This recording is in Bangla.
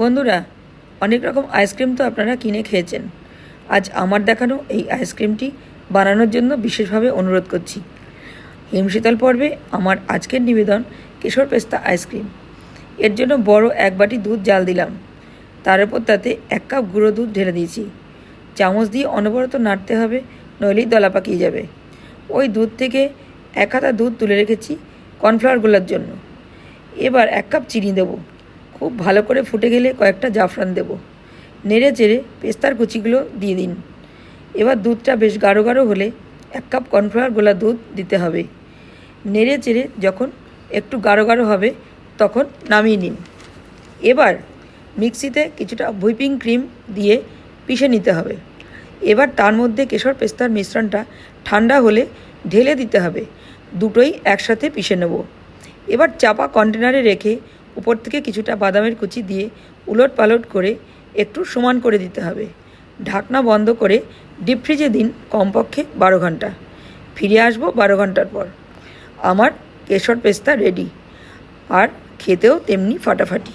বন্ধুরা, অনেক রকম আইসক্রিম তো আপনারা কিনে খেয়েছেন। আজ আমার দেখানো এই আইসক্রিমটি বানানোর জন্য বিশেষভাবে অনুরোধ করছি। হিমশীতল পর্বে আমার আজকের নিবেদন কেশর পেস্তা আইসক্রিম। এর জন্য বড় এক বাটি দুধ জাল দিলাম। তার উপর তাতে এক কাপ গুঁড়ো দুধ ঢেলে দিয়েছি। চামচ দিয়ে অনবরত নাড়তে হবে, নইলেই দলা পাকিয়ে যাবে। ওই দুধ থেকে এক হাতা দুধ তুলে রেখেছি কর্নফ্লাওয়ার গোলার জন্য। এবার এক কাপ চিনি দেবো। খুব ভালো করে ফুটে গেলে কয়েকটা জাফরান দেব। নেড়ে চেড়ে পেস্তার কুচিগুলো দিয়ে দিন। এবার দুধটা বেশ গাঢ় গাঢ় হলে এক কাপ কর্নফ্লাওয়ার গোলা দুধ দিতে হবে। নেড়ে চেড়ে যখন একটু গাঢ় গাঢ় হবে, তখন নামিয়ে নিন। এবার মিক্সিতে কিছুটা হুইপিং ক্রিম দিয়ে পিষে নিতে হবে। এবার তার মধ্যে কেশর পেস্তার মিশ্রণটা ঠান্ডা হলে ঢেলে দিতে হবে। দুটোই একসাথে পিষে নেব। এবার চাপা কন্টেনারে রেখে উপর থেকে কিছুটা বাদামের কুচি দিয়ে উলট পালট করে একটু সমান করে দিতে হবে। ঢাকনা বন্ধ করে ডিপ ফ্রিজে দিন কমপক্ষে বারো ঘণ্টা। ফিরে আসব বারো ঘণ্টার পর। আমার কেশর পেস্তা রেডি। আর খেতেও তেমনি ফাটাফাটি।